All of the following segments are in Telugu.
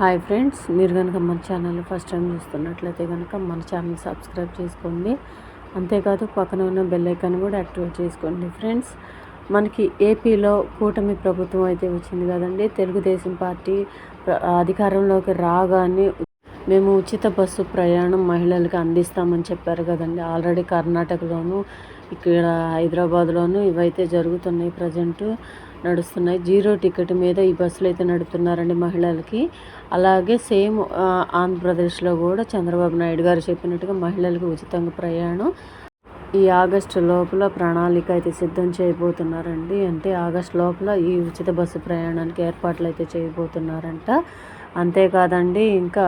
హాయ్ ఫ్రెండ్స్ మీరు కనుక మన ఛానల్ ఫస్ట్ టైం చూస్తున్నట్లయితే కనుక మన ఛానల్ సబ్స్క్రైబ్ చేసుకోండి. అంతేకాదు పక్కన ఉన్న బెల్ ఐకాన్ కూడా యాక్టివేట్ చేసుకోండి ఫ్రెండ్స్ మనకి ఏపీలో కూటమి ప్రభుత్వం అయితే వచ్చింది కదండి. తెలుగుదేశం పార్టీ అధికారంలోకి రాగానే మేము ఉచిత బస్సు ప్రయాణం మహిళలకు అందిస్తామని చెప్పారు కదండి. ఆల్రెడీ కర్ణాటకలోను ఇక్కడ హైదరాబాద్లోను ఇవైతే జరుగుతున్నాయి ప్రజెంట్ నడుస్తున్నాయి. జీరో టికెట్ మీద ఈ బస్సులు అయితే నడుపుతున్నారండి మహిళలకి. అలాగే సేమ్ ఆంధ్రప్రదేశ్లో కూడా చంద్రబాబు నాయుడు గారు చెప్పినట్టుగా మహిళలకు ఉచితంగా ప్రయాణం ఈ ఆగస్టు లోపల ప్రణాళిక అయితే సిద్ధం చేయబోతున్నారండి. అంటే ఆగస్ట్ లోపల ఈ ఉచిత బస్సు ప్రయాణానికి ఏర్పాట్లు అయితే చేయబోతున్నారంట. అంతేకాదండి ఇంకా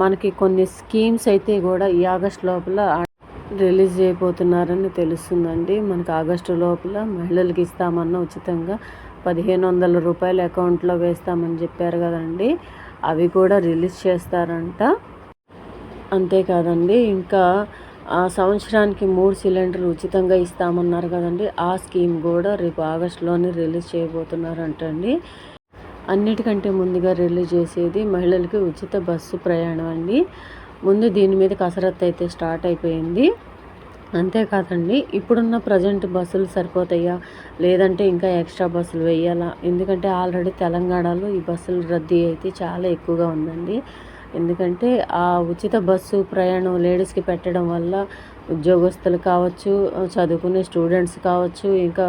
మనకి కొన్ని స్కీమ్స్ అయితే కూడా ఈ ఆగస్ట్ లోపల రిలీజ్ చేయబోతున్నారని తెలుస్తుందండి. మనకి ఆగస్టు లోపల మహిళలకు ఇస్తామన్న ఉచితంగా పదిహేను వందల రూపాయలు అకౌంట్లో వేస్తామని చెప్పారు కదండి. అవి కూడా రిలీజ్ చేస్తారంట. అంతేకాదండి ఇంకా సంవత్సరానికి మూడు సిలిండర్లు ఉచితంగా ఇస్తామన్నారు కదండి. ఆ స్కీమ్ కూడా రేపు ఆగస్టులోనే రిలీజ్ చేయబోతున్నారంటండి. అన్నిటికంటే ముందుగా రిలీజ్ చేసేది మహిళలకి ఉచిత బస్సు ప్రయాణం అండి. ముందు దీని మీద కసరత్తు అయితే స్టార్ట్ అయిపోయింది. అంతేకాదండి ఇప్పుడున్న ప్రజెంట్ బస్సులు సరిపోతాయా? లేదంటే ఇంకా ఎక్స్ట్రా బస్సులు వేయాలా? ఎందుకంటే ఆల్రెడీ తెలంగాణలో ఈ బస్సులు రద్దీ అయితే చాలా ఎక్కువగా ఉందండి. ఎందుకంటే ఆ ఉచిత బస్సు ప్రయాణం లేడీస్కి పెట్టడం వల్ల ఉద్యోగస్తులు కావచ్చు చదువుకునే స్టూడెంట్స్ కావచ్చు ఇంకా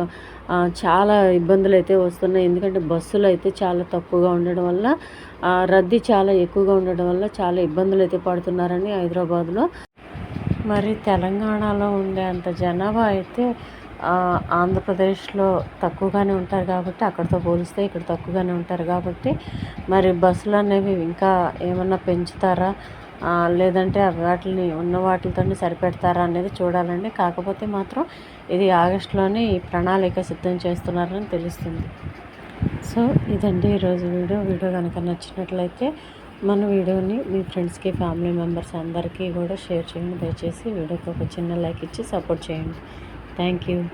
చాలా ఇబ్బందులు అయితే వస్తున్నాయి. ఎందుకంటే బస్సులు అయితే చాలా తక్కువగా ఉండడం వల్ల ఆ, రద్దీ చాలా ఎక్కువగా ఉండడం వల్ల చాలా ఇబ్బందులు అయితే పడుతున్నారని హైదరాబాద్లో. మరి తెలంగాణలో ఉండే అంత జనాభా అయితే ఆంధ్రప్రదేశ్లో తక్కువగానే ఉంటారు కాబట్టి అక్కడితో పోలిస్తే ఇక్కడ తక్కువగానే ఉంటారు కాబట్టి మరి బస్సులు అనేవి ఇంకా ఏమన్నా పెంచుతారా? లేదంటే వాటిని ఉన్న వాటితోనే సరిపెడతారా అనేది చూడాలండి. కాకపోతే మాత్రం ఇది ఆగస్టులోనే ఈ ప్రణాళిక సిద్ధం చేస్తున్నారని తెలుస్తుంది. సో ఇదండి ఈరోజు వీడియో. వీడియో కనుక నచ్చినట్లయితే మన వీడియోని మీ ఫ్రెండ్స్కి ఫ్యామిలీ మెంబర్స్ అందరికీ కూడా షేర్ చేయండి. దయచేసి వీడియోకి ఒక చిన్న లైక్ ఇచ్చి సపోర్ట్ చేయండి. Thank you.